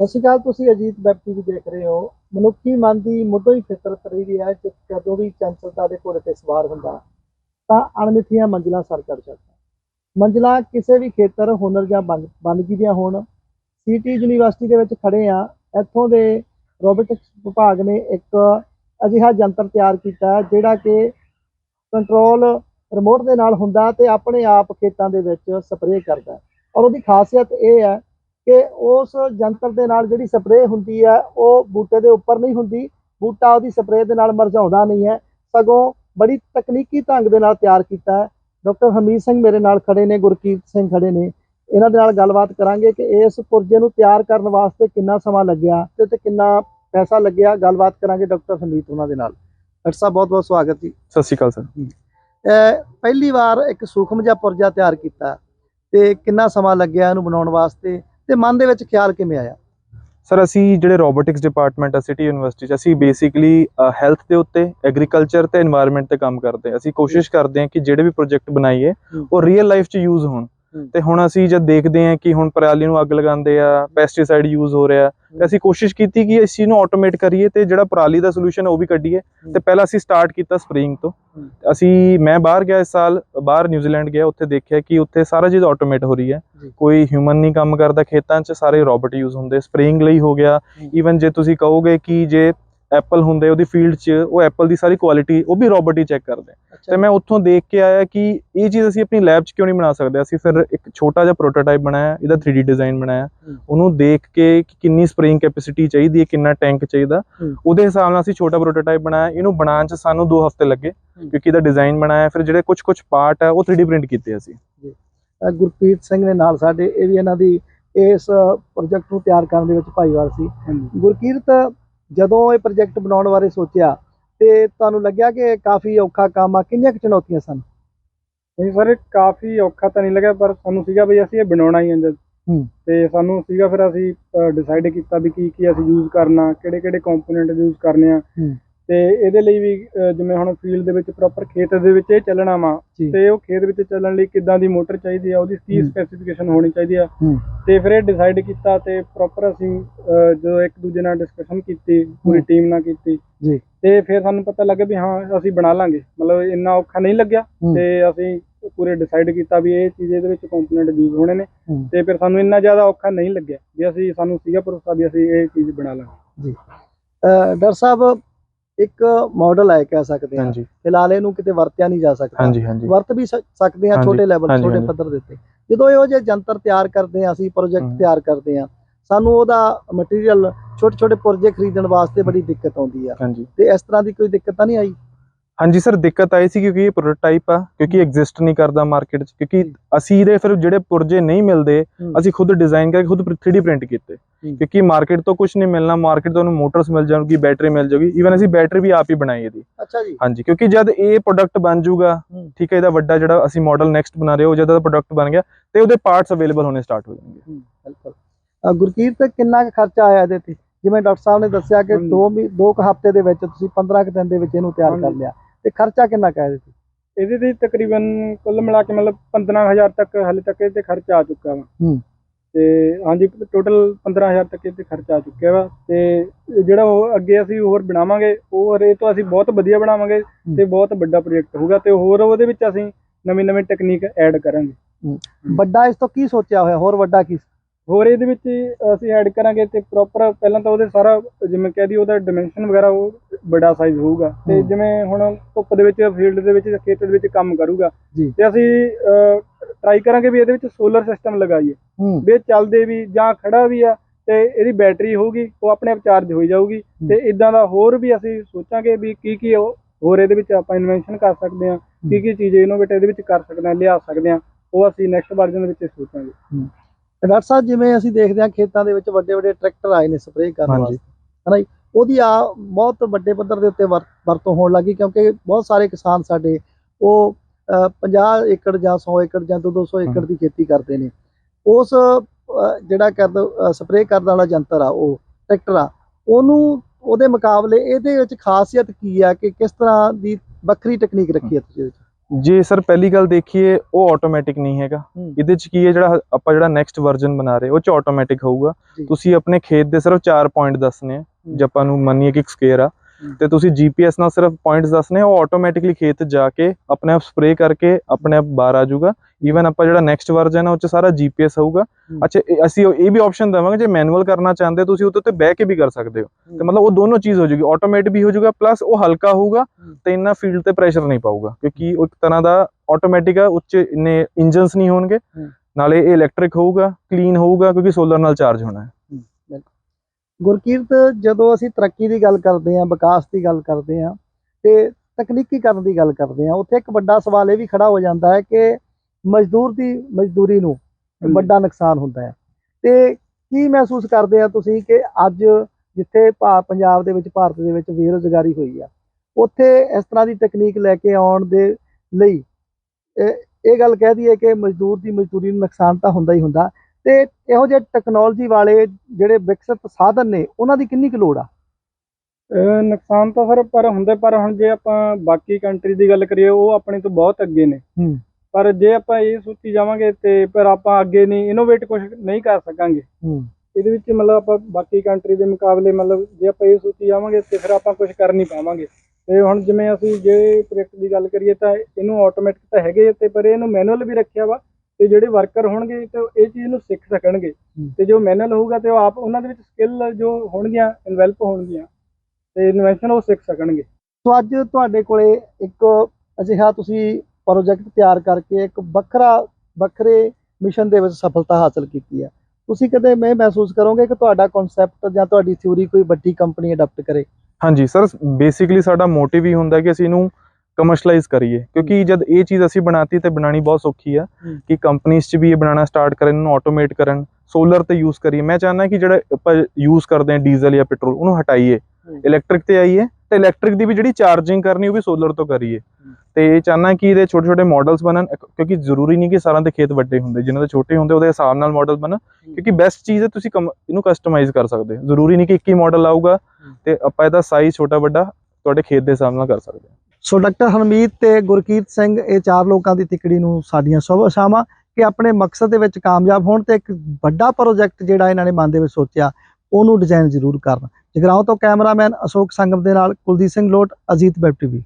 ਸਤਿ ਸ਼੍ਰੀ ਅਕਾਲ, ਤੁਸੀਂ Ajit web TV ਦੇਖ ਰਹੇ ਹੋ। ਮਨੁੱਖੀ ਮਨ ਦੀ ਮੁੱਢੋਂ ਹੀ ਫਿਤਰਤ ਰਹੀ ਹੈ ਕਿ ਜਦੋਂ ਵੀ ਚੰਚਲਤਾ ਦੇ ਘੋੜੇ ਤੇ ਸਵਾਰ ਹੁੰਦਾ। ਤਾਂ ਅਣਮਿੱਠੀਆਂ ਮੰਜ਼ਿਲਾਂ ਸਰ ਕਰ ਜਾਂਦਾ ਮੰਜ਼ਿਲਾਂ ਕਿਸੇ ਵੀ ਖੇਤਰ, ਹੁਨਰ ਜਾਂ ਬਣ, ਬਣਗੀ ਦੀਆਂ ਹੋਣ। ਸੀਟੀ ਯੂਨੀਵਰਸਿਟੀ ਦੇ ਵਿੱਚ ਖੜੇ ਆ ਇੱਥੋਂ ਦੇ ਰੋਬੋਟਿਕਸ ਵਿਭਾਗ ਨੇ ਇੱਕ ਅਜਿਹਾ ਯੰਤਰ ਤਿਆਰ ਕੀਤਾ ਜਿਹੜਾ ਕਿ ਕੰਟਰੋਲ ਰਿਮੋਟ ਦੇ ਨਾਲ ਹੁੰਦਾ ਤੇ ਆਪਣੇ ਆਪ ਖੇਤਾਂ ਦੇ ਵਿੱਚ ਸਪਰੇਅ ਕਰਦਾ ਔਰ ਉਹਦੀ ਖਾਸੀਅਤ ਇਹ ਹੈ ਕਿ ਉਸ ਯੰਤਰ ਦੇ ਨਾਲ ਜਿਹੜੀ ਸਪਰੇਅ ਹੁੰਦੀ ਹੈ ਉਹ ਬੂਟੇ ਦੇ ਉੱਪਰ ਨਹੀਂ ਹੁੰਦੀ। ਬੂਟਾ ਉਹਦੀ ਸਪਰੇਅ ਦੇ ਨਾਲ ਮਰਝਾਉਂਦਾ ਨਹੀਂ ਹੈ। ਸਗੋਂ ਬੜੀ ਤਕਨੀਕੀ ਢੰਗ ਦੇ ਨਾਲ ਤਿਆਰ ਕੀਤਾ ਹੈ। ਡਾਕਟਰ ਹਮੀਦ ਸਿੰਘ ਮੇਰੇ ਨਾਲ ਖੜੇ ਨੇ ਗੁਰਕੀਰਤ ਸਿੰਘ ਖੜੇ ਨੇ। ਇਹਨਾਂ ਦੇ ਨਾਲ ਗੱਲਬਾਤ ਕਰਾਂਗੇ ਕਿ ਇਸ ਪੁਰਜੇ ਨੂੰ ਤਿਆਰ ਕਰਨ ਵਾਸਤੇ ਕਿੰਨਾ ਸਮਾਂ ਲੱਗਿਆ ਤੇ ਤੇ ਕਿੰਨਾ ਪੈਸਾ ਲੱਗਿਆ। ਗੱਲਬਾਤ ਕਰਾਂਗੇ ਡਾਕਟਰ ਹਮੀਦ ਉਹਨਾਂ ਦੇ ਨਾਲ। ਡਾਕਟਰ ਸਾਹਿਬ ਬਹੁਤ ਬਹੁਤ ਸਵਾਗਤ ਜੀ। ਸਤਿ ਸ਼੍ਰੀ ਅਕਾਲ ਸਰ। ਪਹਿਲੀ ਵਾਰ ਇੱਕ ਸੂਖਮ ਜਿਹਾ ਪੁਰਜਾ ਤਿਆਰ ਕੀਤਾ ਤੇ ਕਿੰਨਾ ਸਮਾਂ ਲੱਗਿਆ ਇਹਨੂੰ ਬਣਾਉਣ ਵਾਸਤੇ? ਤੇ ਮਨ ਦੇ ਵਿੱਚ ਖਿਆਲ ਕਿਵੇਂ ਆਇਆ? ਸਰ ਅਸੀਂ ਜਿਹੜੇ ਰੋਬੋਟਿਕਸ ਡਿਪਾਰਟਮੈਂਟ ਆ ਸਿਟੀ ਯੂਨੀਵਰਸਿਟੀ ਚ ਅਸੀਂ ਬੇਸਿਕਲੀ ਹੈਲਥ ਦੇ ਉੱਤੇ ਐਗਰੀਕਲਚਰ ਤੇ এনवायरमेंट ਤੇ ਕੰਮ ਕਰਦੇ ਆ ਅਸੀਂ ਕੋਸ਼ਿਸ਼ ਕਰਦੇ ਆ ਕਿ ਜਿਹੜੇ ਵੀ ਪ੍ਰੋਜੈਕਟ ਬਣਾਈਏ ਉਹ ਰੀਅਲ ਲਾਈਫ ਚ ਯੂਜ਼ ਹੋਣ। ਤੇ ਹੁਣ ਅਸੀਂ ਜਦ ਦੇਖਦੇ ਹਾਂ ਕਿ ਹੁਣ ਪਰਾਲੀ ਨੂੰ ਅੱਗ ਲਗਾਉਂਦੇ ਆ ਪੈਸਟੀਸਾਈਡ ਯੂਜ਼ ਹੋ ਰਿਹਾ ਤੇ ਅਸੀਂ ਕੋਸ਼ਿਸ਼ ਕੀਤੀ ਕਿ ਇਸ ਚੀਜ਼ ਨੂੰ ਆਟੋਮੇਟ ਕਰੀਏ ਤੇ ਜਿਹੜਾ ਪਰਾਲੀ ਦਾ ਸੋਲੂਸ਼ਨ ਉਹ ਵੀ ਕੱਢੀਏ ਤੇ ਪਹਿਲਾਂ ਅਸੀਂ ਸਟਾਰਟ ਕੀਤਾ ਸਪਰੇਇੰਗ ਤੋਂ। ਅਸੀਂ ਮੈਂ ਬਾਹਰ ਗਿਆ ਇਸ ਸਾਲ ਬਾਹਰ ਨਿਊਜ਼ੀਲੈਂਡ ਗਿਆ ਉੱਥੇ ਦੇਖਿਆ ਕਿ ਉੱਥੇ ਸਾਰਾ ਚੀਜ਼ ਆਟੋਮੇਟ ਹੋ ਰਹੀ ਹੈ। ਕੋਈ ਹਿਊਮਨ ਨਹੀਂ ਕੰਮ ਕਰਦਾ ਖੇਤਾਂ 'ਚ ਸਾਰੇ ਰੋਬੋਟ ਯੂਜ਼ ਹੁੰਦੇ ਸਪਰੇਇੰਗ ਲਈ ਹੋ ਗਿਆ। ਈਵਨ ਜੇ ਤੁਸੀਂ ਕਹੋਗੇ ਕਿ ਜੇ ਐਪਲ ਹੁੰਦੇ ਉਹਦੀ ਫੀਲਡ 'ਚ ਉਹ ਐਪਲ ਦੀ ਸਾਰੀ ਕੁਆਲਿਟੀ ਉਹ ਵੀ ਰੋਬੋਟ ਹੀ ਚੈੱਕ ਕਰਦੇ। ਤੇ ਮੈਂ ਉੱਥੋਂ ਦੇਖ ਕੇ ਆਇਆ ਕਿ ਇਹ ਚੀਜ਼ ਅਸੀਂ ਆਪਣੀ ਲੈਬ 'ਚ ਕਿਉਂ ਨਹੀਂ ਬਣਾ ਸਕਦੇ? ਅਸੀਂ ਫਿਰ ਇੱਕ ਛੋਟਾ ਜਿਹਾ ਪ੍ਰੋਟੋਟਾਈਪ ਬਣਾਇਆ ਇਹਦਾ 3D ਡਿਜ਼ਾਈਨ ਬਣਾਇਆ। ਉਹਨੂੰ ਦੇਖ ਕੇ ਕਿ ਕਿੰਨੀ ਸਪਰੇਇੰਗ ਕੈਪੈਸਿਟੀ ਚਾਹੀਦੀ ਹੈ ਕਿੰਨਾ ਟੈਂਕ ਚਾਹੀਦਾ। ਉਹਦੇ ਹਿਸਾਬ ਨਾਲ ਅਸੀਂ ਛੋਟਾ ਪ੍ਰੋਟੋਟਾਈਪ ਬਣਾਇਆ ਇਹਨੂੰ ਬਣਾਉਣ 'ਚ ਸਾਨੂੰ 2 ਹਫ਼ਤੇ ਲੱਗੇ ਕਿਉਂਕਿ ਇਹਦਾ ਡਿਜ਼ਾਈਨ ਬਣਾਇਆ ਫਿਰ ਜਿਹੜੇ ਕੁਝ ਕੁਝ ਪਾਰਟ ਹੈ ਉਹ 3D ਪ੍ਰਿੰਟ ਕੀਤੇ ਅਸੀਂ। ਗੁਰਪ੍ਰੀਤ ਸਿੰਘ ਨੇ ਨਾਲ ਸਾਡੇ ਇਹ ਵੀ ਇਹਨਾਂ ਦੀ ਇਸ ਪ੍ਰੋਜੈਕਟ ਨੂੰ ਤਿਆਰ ਕਰਨ ਦੇ ਵਿੱਚ ਭਾਈਵਾਲ ਸੀ। ਗੁਰਕੀਰਤ ਜਦੋਂ ਇਹ ਪ੍ਰੋਜੈਕਟ ਬਣਾਉਣ ਬਾਰੇ ਸੋਚਿਆ ਤੇ ਤੁਹਾਨੂੰ ਲੱਗਿਆ ਕਿ ਕਾਫੀ ਔਖਾ ਕੰਮ ਆ ਕਿੰਨੀਆਂ ਕੁ ਚੁਣੌਤੀਆਂ ਸਨ ਨਹੀਂ ਸਰ ਕਾਫੀ ਔਖਾ ਤਾਂ ਨਹੀਂ ਲੱਗਿਆ ਪਰ ਸਾਨੂੰ ਸੀਗਾ ਵੀ ਅਸੀਂ ਇਹ ਬਣਾਉਣਾ ਹੀ ਹੈ ਜਦ ਹੂੰ। ਤੇ ਸਾਨੂੰ ਸੀਗਾ ਫਿਰ ਅਸੀਂ ਡਿਸਾਈਡ ਕੀਤਾ ਵੀ ਕੀ ਕੀ ਅਸੀਂ ਯੂਜ਼ ਕਰਨਾ ਕਿਹੜੇ ਕਿਹੜੇ ਕੰਪੋਨੈਂਟ ਯੂਜ਼ ਕਰਨੇ ਆ। ਤੇ ਇਹਦੇ ਲਈ ਵੀ ਜਿਵੇਂ ਹੁਣ ਫੀਲਡ ਦੇ ਵਿੱਚ ਪ੍ਰੋਪਰ ਖੇਤ ਦੇ ਵਿੱਚ ਇਹ ਚੱਲਣਾ ਵਾ ਜੀ। ਤੇ ਉਹ ਖੇਤ ਵਿੱਚ ਚੱਲਣ ਲਈ ਕਿੱਦਾਂ ਦੀ ਮੋਟਰ ਚਾਹੀਦੀ ਆ ਉਹਦੀ ਕੀ ਹੂੰ। ਸਪੈਸੀਫਿਕੇਸ਼ਨ ਹੋਣੀ ਚਾਹੀਦੀ ਆ ਹੂੰ। ਤੇ ਫਿਰ ਇਹ ਡਿਸਾਈਡ ਕੀਤਾ ਤੇ ਪ੍ਰੋਪਰ ਅਸੀਂ ਜਦੋਂ ਇੱਕ ਦੂਜੇ ਨਾਲ ਡਿਸਕਸ਼ਨ ਕੀਤੀ ਪੂਰੀ ਹੂੰ। ਟੀਮ ਨਾਲ ਕੀਤੀ ਜੀ। ਤੇ ਫਿਰ ਸਾਨੂੰ ਪਤਾ ਲੱਗਾ ਵੀ ਹਾਂ ਅਸੀਂ ਬਣਾ ਲਾਂਗੇ ਮਤਲਬ ਇੰਨਾ ਔਖਾ ਨਹੀਂ ਲੱਗਿਆ ਹੂੰ। ਤੇ ਅਸੀਂ ਪੂਰੇ ਡਿਸਾਈਡ ਕੀਤਾ ਵੀ ਇਹ ਚੀਜ਼ ਇਹਦੇ ਵਿੱਚ ਕੰਪੋਨੈਂਟ ਯੂਜ਼ ਹੋਣੇ ਨੇ ਹੂੰ। ਤੇ ਫਿਰ ਸਾਨੂੰ ਇੰਨਾ ਜ਼ਿਆਦਾ ਔਖਾ ਨਹੀਂ ਲੱਗਿਆ ਵੀ ਅਸੀਂ ਸਾਨੂੰ ਸੀਗਾ ਭਰੋਸਾ ਵੀ ਅਸੀਂ ਇਹ ਚੀਜ਼ ਬਣਾ ਲਾਂਗੇ ਅਹ ਡਾਕਟਰ ਸਾਹਿਬ ਇੱਕ ਮਾਡਲ ਹੈ ਕਹਿ ਸਕਦੇ ਹਾਂ। ਹਾਂਜੀ। ਫਿਲਹਾਲ ਇਹਨੂੰ ਕਿਤੇ ਵਰਤਿਆ ਨਹੀਂ ਜਾ ਸਕਦਾ। ਹਾਂਜੀ ਹਾਂਜੀ। ਵਰਤ ਵੀ ਸਕਦੇ ਹਾਂ ਛੋਟੇ ਲੈਵਲ ਛੋਟੇ। ਪੱਧਰ ਦੇ ਉੱਤੇ। ਜਦੋਂ ਇਹੋ ਜਿਹੇ ਯੰਤਰ ਤਿਆਰ ਕਰਦੇ ਹਾਂ ਅਸੀਂ ਪ੍ਰੋਜੈਕਟ। ਤਿਆਰ ਕਰਦੇ ਹਾਂ ਸਾਨੂੰ ਉਹਦਾ ਮਟੀਰੀਅਲ ਛੋਟੇ ਛੋਟੇ ਪੁਰਜੇ ਖਰੀਦਣ ਵਾਸਤੇ ਬੜੀ ਦਿੱਕਤ ਆਉਂਦੀ ਆ। ਤੇ ਇਸ ਤਰ੍ਹਾਂ ਦੀ ਕੋਈ ਦਿੱਕਤ ਤਾਂ ਨਹੀਂ ਆਈ? ਹਾਂਜੀ ਸਰ ਦਿੱਕਤ ਆਈ ਸੀ ਕਿਉਂਕਿ ਇਹ ਪ੍ਰੋਟੋਟਾਈਪ ਆ ਕਿਉਂਕਿ ਐਗਜ਼ਿਸਟ ਨਹੀਂ ਕਰਦਾ ਮਾਰਕੀਟ 'ਚ ਕਿਉਂਕਿ ਅਸੀਂ ਇਹਦੇ ਫਿਰ ਜਿਹੜੇ ਪੁਰਜੇ ਨਹੀਂ ਮਿਲਦੇ। ਅਸੀਂ ਖੁਦ ਡਿਜ਼ਾਈਨ ਕਰਕੇ ਖੁਦ 3D ਪ੍ਰਿੰਟ ਕੀਤੇ। ਕਿਉਂਕਿ ਮਾਰਕੀਟ ਤੋਂ ਕੁਝ ਨਹੀਂ ਮਿਲਣਾ ਮਾਰਕੀਟ ਤੋਂ ਉਹਨੂੰ ਮੋਟਰਸ ਮਿਲ ਜਾਣਗੀ ਬੈਟਰੀ ਮਿਲ ਜਾਊਗੀ ਈਵਨ ਅਸੀਂ ਬੈਟਰੀ ਵੀ ਆਪ ਹੀ ਬਣਾਈ ਇਹਦੀ ਅੱਛਾ ਜੀ ਹਾਂਜੀ ਕਿਉਂਕਿ ਜਦ ਇਹ ਪ੍ਰੋਡਕਟ ਬਣ ਜਾਊਗਾ। ਠੀਕ ਹੈ ਇਹਦਾ ਵੱਡਾ ਜਿਹੜਾ ਅਸੀਂ ਮਾਡਲ ਨੈਕਸਟ ਬਣਾ ਰਹੇ ਹਾਂ ਜਦ ਦਾ ਪ੍ਰੋਡਕਟ ਬਣ ਗਿਆ ਤੇ ਉਹਦੇ ਪਾਰਟਸ ਅਵੇਲੇਬਲ ਹੋਣੇ ਸਟਾਰਟ ਹੋ ਜਾਣਗੇ ਬਿਲਕੁਲ ਅਹ ਗੁਰਕੀਰਤ ਕਿੰਨਾ ਖਰਚਾ ਆਇਆ ਇਹਦੇ ਤੇ ਜਿਵੇਂ ਡਾਕਟਰ ਸਾਹਿਬ ਨੇ ਦੱਸਿਆ ਕਿ ਹਾਂਜੀ। ਦੋ ਮਹੀ- ਦੋ ਕੁ ਹਫ਼ਤੇ ਦੇ ਵਿੱਚ ਤੁਸੀਂ 15 ਕੁ ਦਿਨ ਦੇ ਵਿੱਚ ਇਹਨੂੰ ਤਿਆਰ ਕਰ। ਲਿਆ ਤੇ ਖਰਚਾ ਕਿੰਨਾ ਕੁ ਆਇਆ ਇਹਦੇ ਤੇ ਇਹਦੇ ਤਕਰੀਬਨ ਕੁੱਲ ਮਿਲਾ ਕੇ ਮਤਲਬ 15000 ਤੱਕ ਹਾਲੇ ਤੱਕ ਇਹ ਤੇ ਖਰਚਾ ਆ ਚੁੱਕਾ ਵਾ। ਹੂੰ। ਤੇ ਹਾਂਜੀ ਟੋਟਲ 15000 ਤੱਕ ਇਹ ਤੇ ਖਰਚਾ ਆ ਚੁੱਕਿਆ ਵਾ। ਤੇ ਜਿਹੜਾ ਉਹ ਅੱਗੇ ਅਸੀਂ ਹੋਰ ਬਣਾਵਾਂਗੇ ਉਹ ਇਹ ਤੋਂ ਅਸੀਂ ਬਹੁਤ ਵਧੀਆ ਬਣਾਵਾਂਗੇ ਤੇ ਬਹੁਤ ਵੱਡਾ ਪ੍ਰੋਜੈਕਟ ਹੋਊਗਾ ਤੇ ਹੋਰ ਉਹਦੇ ਵਿੱਚ ਅਸੀਂ ਨਵੀਂ ਨਵੀਂ ਟੈਕਨੀਕ ਐਡ ਕਰਾਂਗੇ ਵੱਡਾ ਇਸ ਤੋਂ ਕੀ ਸੋਚਿਆ ਹੋਇਆ? ਹੋਰ ਵੱਡਾ ਕੀ ਹੋਰ ਇਹਦੇ ਵਿੱਚ ਅਸੀਂ ਐਡ ਕਰਾਂਗੇ ਤੇ ਪ੍ਰੋਪਰ ਪਹਿਲਾਂ ਤਾਂ ਉਹਦੇ ਸਾਰਾ ਜਿਵੇਂ ਕਹਿ ਦਈਏ ਉਹਦਾ ਡਾਈਮੈਂਸ਼ਨ ਵਗੈਰਾ ਉਹ ਬੜਾ ਸਾਈਜ਼ ਹੋਊਗਾ। ਤੇ। ਜਿਵੇਂ ਹੁਣ ਧੁੱਪ ਦੇ ਵਿੱਚ ਫੀਲਡ ਦੇ ਵਿੱਚ ਖੇਤ ਦੇ ਵਿੱਚ ਕੰਮ ਕਰੂਗਾ। ਤੇ ਅਸੀਂ ਟਰਾਈ ਕਰਾਂਗੇ ਵੀ ਇਹਦੇ ਵਿੱਚ ਸੋਲਰ ਸਿਸਟਮ ਲਗਾਈਏ। ਵੀ ਚੱਲਦੇ ਵੀ ਜਾਂ ਖੜਾ ਵੀ ਆ ਤੇ ਇਹਦੀ ਬੈਟਰੀ ਹੋਊਗੀ ਉਹ ਆਪਣੇ ਆਪ ਚਾਰਜ ਹੋਈ ਜਾਊਗੀ। ਤੇ ਇਦਾਂ ਦਾ ਹੋਰ ਵੀ ਅਸੀਂ ਸੋਚਾਂਗੇ ਵੀ ਕੀ ਕੀ ਹੋਰ ਇਹਦੇ ਵਿੱਚ ਆਪਾਂ ਇਨਵੈਂਸ਼ਨ ਕਰ ਸਕਦੇ ਹਾਂ ਕੀ ਕੀ ਚੀਜ਼ ਇਨੋਵੇਟ ਇਹਦੇ ਵਿੱਚ ਕਰ ਸਕਦੇ ਹਾਂ ਲਿਆ ਸਕਦੇ ਹਾਂ। ਉਹ ਅਸੀਂ ਨੈਕਸਟ ਵਰਜ਼ਨ ਦੇ ਵਿੱਚ ਸੋਚਾਂਗੇ। ਡਾਕਟਰ ਸਾਹਿਬ ਜਿਵੇਂ ਅਸੀਂ ਦੇਖਦੇ ਹਾਂ ਖੇਤਾਂ ਦੇ ਵਿੱਚ ਵੱਡੇ ਵੱਡੇ ਟਰੈਕਟਰ ਆਏ ਨੇ ਸਪਰੇਅ ਕਰਨ। ਵਾਸਤੇ ਹਨਾ ਜੀ? ਉਹਦੀ ਆ ਬਹੁਤ ਵੱਡੇ ਪੱਧਰ ਦੇ ਉੱਤੇ ਵਰ- ਵਰਤੋਂ ਹੋਣ ਲੱਗੀ ਕਿਉਂਕਿ ਬਹੁਤ ਸਾਰੇ ਕਿਸਾਨ ਸਾਡੇ ਉਹ ਅਹ, 50 ਏਕੜ ਜਾਂ 100 ਏਕੜ ਜਾਂ 200 ਏਕੜ ਦੀ ਖੇਤੀ ਕਰਦੇ ਨੇ। ਉਸ ਜਿਹੜਾ ਕਰਦ ਸਪਰੇਅ ਕਰਨ ਵਾਲਾ ਯੰਤਰ ਆ ਉਹ ਟਰੈਕਟਰ ਆ ਉਹਨੂੰ ਉਹਦੇ ਮੁਕਾਬਲੇ ਇਹਦੇ ਵਿੱਚ ਖਾਸੀਅਤ ਕੀ ਆ ਕਿ ਕਿਸ ਤਰ੍ਹਾਂ ਦੀ ਵੱਖਰੀ ਟੈਕਨੀਕ ਰੱਖੀ ਹੈ। ਤੁਸੀਂ ਇਹਦੇ ਵਿੱਚ? ਜੇ ਸਰ ਪਹਿਲੀ ਗੱਲ ਦੇਖੀਏ ਉਹ ਆਟੋਮੈਟਿਕ ਨਹੀਂ ਹੈਗਾ। ਇਹਦੇ ਚ ਕੀ ਹੈ ਜਿਹੜਾ ਆਪਾਂ ਜਿਹੜਾ ਨੈਕਸਟ ਵਰਜ਼ਨ ਬਣਾ ਰਹੇ ਉਹ ਚ ਆਟੋਮੈਟਿਕ ਹੋਊਗਾ। ਤੁਸੀਂ ਆਪਣੇ ਖੇਤ ਦੇ ਸਿਰਫ 4 ਪੁਆਇੰਟ ਦੱਸਣੇ ਆ ਜੇ ਆਪਾਂ ਨੂੰ ਮੰਨੀਏ ਕਿ ਇੱਕ ਸਕੁਅਰ ਆ। ਤੇ ਤੁਸੀਂ ਜੀਪੀਐਸ ਨਾਲ ਸਿਰਫ ਪੁਆਇੰਟਸ ਦੱਸਣੇ ਆ, ਉਹ ਆਟੋਮੈਟਿਕਲੀ ਖੇਤ ਜਾ ਕੇ ਆਪਣੇ ਆਪ ਸਪਰੇ ਕਰਕੇ ਆਪਣੇ ਆਪ ਬਾਹਰ ਆ ਜਾਊਗਾ। ਈਵਨ ਆਪਾਂ ਜਿਹੜਾ ਨੈਕਸਟ ਵਰਜ਼ਨ ਆ ਉਹ ਚ ਸਾਰਾ ਜੀਪੀਐਸ ਹੋਊਗਾ ਹੂੰ। ਅੱਛਾ ਅਸੀਂ ਇਹ ਵੀ ਆਪਸ਼ਨ ਦੇਵਾਂਗੇ ਜੇ ਮੈਨੂਅਲ ਕਰਨਾ ਚਾਹੁੰਦੇ ਹੋ ਤੁਸੀਂ ਉਹਦੇ ਉੱਤੇ ਬਹਿ ਕੇ ਵੀ ਕਰ ਸਕਦੇ ਹੋ। ਤੇ ਮਤਲਬ ਉਹ ਦੋਨੋਂ ਚੀਜ਼ ਹੋ ਜੂਗੀ ਆਟੋਮੇਟ ਵੀ ਹੋ ਜਾਊਗਾ ਪਲੱਸ ਉਹ ਹਲਕਾ ਹੋਊਗਾ ਹੂੰ। ਤੇ ਇੰਨਾ ਫੀਲਡ ਤੇ ਪ੍ਰੈਸ਼ਰ ਨਹੀਂ ਪਾਊਗਾ ਕਿਉਂਕਿ ਉਹ ਇੱਕ ਤਰ੍ਹਾਂ ਦਾ ਆਟੋਮੈਟਿਕ ਆ ਉੱਚ ਇੰਨੇ ਇੰਜਨਸ ਨਹੀਂ ਹੋਣਗੇ। ਹੂੰ। ਨਾਲੇ ਇਹ ਇਲੈਕਟ੍ਰਿਕ ਹੋਊਗਾ ਕਲੀਨ ਹੋਊਗਾ ਕਿਉਂਕਿ ਸੋਲਰ ਨਾਲ ਚਾਰਜ ਹੋਣਾ ਹੈ। ਗੁਰਕੀਰਤ ਜਦੋਂ ਅਸੀਂ ਤਰੱਕੀ ਦੀ ਗੱਲ ਕਰਦੇ ਹਾਂ ਵਿਕਾਸ ਦੀ ਗੱਲ ਕਰਦੇ ਹਾਂ ਤੇ ਤਕਨੀਕੀਕਰਨ ਦੀ ਗੱਲ ਕਰਦੇ ਹਾਂ ਉੱਥੇ ਇੱਕ ਵੱਡਾ ਸਵਾਲ ਇਹ ਵੀ ਖੜਾ ਹੋ ਜਾਂਦਾ ਹੈ ਕਿ ਮਜ਼ਦੂਰ ਦੀ ਮਜ਼ਦੂਰੀ ਨੂੰ। ਵੱਡਾ ਨੁਕਸਾਨ ਹੁੰਦਾ ਹੈ ਤੇ ਕੀ ਮਹਿਸੂਸ ਕਰਦੇ ਆ ਤੁਸੀਂ ਕਿ ਅੱਜ ਜਿੱਥੇ ਭਾ ਪੰਜਾਬ ਦੇ ਵਿੱਚ ਭਾਰਤ ਦੇ ਵਿੱਚ ਬੇਰੁਜ਼ਗਾਰੀ ਹੋਈ ਆ ਉੱਥੇ ਇਸ ਤਰ੍ਹਾਂ ਦੀ ਤਕਨੀਕ ਲੈ ਕੇ ਆਉਣ ਦੇ ਲਈ ਇਹ ਇਹ ਗੱਲ ਕਹਿ ਦਈਏ ਕਿ ਮਜ਼ਦੂਰ ਦੀ ਮਜ਼ਦੂਰੀ ਨੂੰ ਨੁਕਸਾਨ ਤਾਂ ਹੁੰਦਾ ਹੀ ਹੁੰਦਾ ਤੇ ਇਹੋ ਜਿਹੇ ਟੈਕਨੋਲੋਜੀ ਵਾਲੇ ਜਿਹੜੇ ਵਿਕਸਿਤ ਸਾਧਨ ਨੇ ਉਹਨਾਂ ਦੀ ਕਿੰਨੀ ਕੁ ਲੋੜ ਆ? ਨੁਕਸਾਨ ਤਾਂ ਸਰ ਪਰ ਹੁੰਦੇ ਪਰ ਹੁਣ ਜੇ ਆਪਾਂ ਬਾਕੀ ਕੰਟਰੀ ਦੀ ਗੱਲ ਕਰੀਏ ਉਹ ਆਪਣੇ ਤੋਂ ਬਹੁਤ ਅੱਗੇ ਨੇ। ਪਰ ਜੇ ਆਪਾਂ ਇਹ ਸੋਚੀ ਜਾਵਾਂਗੇ ਤੇ ਪਰ ਆਪਾਂ ਅੱਗੇ ਨਹੀਂ ਇਨੋਵੇਟ ਕੁਝ ਨਹੀਂ ਕਰ ਸਕਾਂਗੇ। ਇਹਦੇ ਵਿੱਚ ਮਤਲਬ ਆਪਾਂ ਬਾਕੀ ਕੰਟਰੀ ਦੇ ਮੁਕਾਬਲੇ ਮਤਲਬ ਜੇ ਆਪਾਂ ਇਹ ਸੋਚੀ ਜਾਵਾਂਗੇ ਤੇ ਫਿਰ ਆਪਾਂ ਕੁਝ ਕਰ ਨਹੀਂ ਪਾਵਾਂਗੇ। ਤੇ ਹੁਣ ਜਿਵੇਂ ਅਸੀਂ ਜੇ ਪ੍ਰੋਜੈਕਟ ਦੀ ਗੱਲ ਕਰੀਏ ਤਾਂ ਇਹਨੂੰ ਆਟੋਮੈਟਿਕ ਤਾਂ ਹੈਗੇ ਤੇ ਪਰ ਇਹਨੂੰ ਮੈਨੂਅਲ ਵੀ ਰੱਖਿਆ ਵਾ ਤੇ ਜਿਹੜੇ ਵਰਕਰ ਹੋਣਗੇ ਤੇ ਇਹ ਚੀਜ਼ ਨੂੰ ਸਿੱਖ ਸਕਣਗੇ। ਤੇ ਜੋ ਮੈਨੂਅਲ ਹੋਊਗਾ ਤੇ ਉਹ ਆਪ ਉਹਨਾਂ ਦੇ ਵਿੱਚ ਸਕਿੱਲ ਜੋ ਹੋਣਗੀਆਂ ਇਨਵੈਲਪ ਹੋਣਗੀਆਂ ਤੇ ਇਨਵੈਂਸ਼ਨ ਉਹ ਸਿੱਖ ਸਕਣਗੇ। ਸੋ ਅੱਜ ਤੁਹਾਡੇ ਕੋਲੇ ਇੱਕ ਅਜਿਹਾ ਤੁਸੀਂ ਪ੍ਰੋਜੈਕਟ ਤਿਆਰ ਕਰਕੇ ਇੱਕ ਵੱਖਰਾ ਵੱਖਰੇ ਮਿਸ਼ਨ ਦੇ ਵਿੱਚ ਸਫਲਤਾ ਹਾਸਲ ਕੀਤੀ ਹੈ। ਤੁਸੀਂ ਕਦੇ ਮੈਂ ਮਹਿਸੂਸ ਕਰੋਗੇ ਕਿ ਤੁਹਾਡਾ ਕਨਸੈਪਟ ਜਾਂ ਤੁਹਾਡੀ ਥਿਊਰੀ ਕੋਈ ਵੱਡੀ ਕੰਪਨੀ ਅਡਾਪਟ ਕਰੇ? ਹਾਂਜੀ ਸਰ ਬੇਸਿਕਲੀ ਸਾਡਾ ਮੋਟਿਵ ਹੀ ਹੁੰਦਾ ਕਿ ਅਸੀਂ ਇਹਨੂੰ ਕਮਰਸ਼ਲਾਈਜ਼ ਕਰੀਏ। ਕਿਉਂਕਿ ਜਦ ਇਹ ਚੀਜ਼ ਅਸੀਂ ਬਣਾਤੀ ਤੇ ਬਣਾਣੀ ਬਹੁਤ ਸੌਖੀ ਆ। ਕਿ ਕੰਪਨੀਆਂ 'ਚ ਵੀ ਇਹ ਬਣਾਉਣਾ ਸਟਾਰਟ ਕਰਨ ਇਹਨੂੰ ਆਟੋਮੇਟ ਕਰਨ ਸੋਲਰ ਤੇ ਯੂਜ਼ ਕਰੀਏ। ਮੈਂ ਚਾਹੁੰਦਾ ਕਿ ਜਿਹੜਾ ਆਪਾਂ ਯੂਜ਼ ਕਰਦੇ ਹਾਂ ਡੀਜ਼ਲ ਜਾਂ ਪੈਟਰੋਲ ਉਹਨੂੰ ਹਟਾਈਏ। ਇਲੈਕਟ੍ਰਿਕ ਤੇ ਆਈਏ ਤੇ ਇਲੈਕਟ੍ਰਿਕ ਦੀ ਵੀ ਜਿਹੜੀ ਚਾਰਜਿੰਗ ਕਰਨੀ ਉਹ ਵੀ ਸੋਲਰ ਤੋਂ ਕਰੀਏ। ਤੇ ਇਹ ਚਾਹੁੰਦਾ ਕਿ ਇਹਦੇ ਛੋਟੇ ਛੋਟੇ ਮਾਡਲਸ ਬਣਨ ਕਿਉਂਕਿ ਜ਼ਰੂਰੀ ਨਹੀਂ ਕਿ ਸਾਰਿਆਂ ਦੇ ਖੇਤ ਵੱਡੇ ਹੁੰਦੇ। ਜਿਨ੍ਹਾਂ ਦੇ ਛੋਟੇ ਹੁੰਦੇ ਉਹਦੇ ਹਿਸਾਬ ਨਾਲ ਮਾਡਲ ਬਣਨ। ਕਿਉਂਕਿ ਬੈਸਟ ਚੀਜ਼ ਹੈ ਤੁਸੀਂ ਇਹਨੂੰ ਕਸਟਮਾਈਜ਼ ਕਰ ਸਕਦੇ ਜ਼ਰੂਰੀ ਨਹੀਂ ਕਿ ਇੱਕ ਹੀ ਮਾਡਲ ਆਊਗਾ ਤੇ ਆਪਾਂ ਇਹਦਾ ਸਾਈਜ਼ ਛੋਟਾ ਵੱਡਾ ਤੁਹਾਡੇ ਖੇਤ ਦੇ ਹਿਸਾਬ ਨਾਲ ਕਰ ਸਕਦੇ ਸੋ ਡਾਕਟਰ ਹਰਮੀਤ ਤੇ ਗੁਰਕੀਰਤ ਸਿੰਘ, ਇਹ ਚਾਰ ਲੋਕਾਂ ਦੀ ਤਿਕੜੀ ਨੂੰ ਸਾਡੀਆਂ ਸ਼ੁਭ ਆਸ਼ਾਵਾਂ ਕਿ ਆਪਣੇ ਮਕਸਦ ਦੇ ਵਿੱਚ ਕਾਮਯਾਬ ਹੋਣ ਤੇ ਇੱਕ ਵੱਡਾ ਪ੍ਰੋਜੈਕਟ ਜਿਹੜਾ ਇਹਨਾਂ ਨੇ ਮਨ ਦੇ ਵਿੱਚ ਸੋਚਿਆ, ਉਹਨੂੰ ਡਿਜ਼ਾਈਨ ਜ਼ਰੂਰ ਕਰਨ। ਜਗਰਾਉਂ ਤੋਂ ਕੈਮਰਾਮੈਨ ਅਸ਼ੋਕ ਸੰਗਮ ਦੇ ਨਾਲ ਕੁਲਦੀਪ ਸਿੰਘ ਲੋਟ, ਅਜੀਤ ਵੈਬ ਟੀਵੀ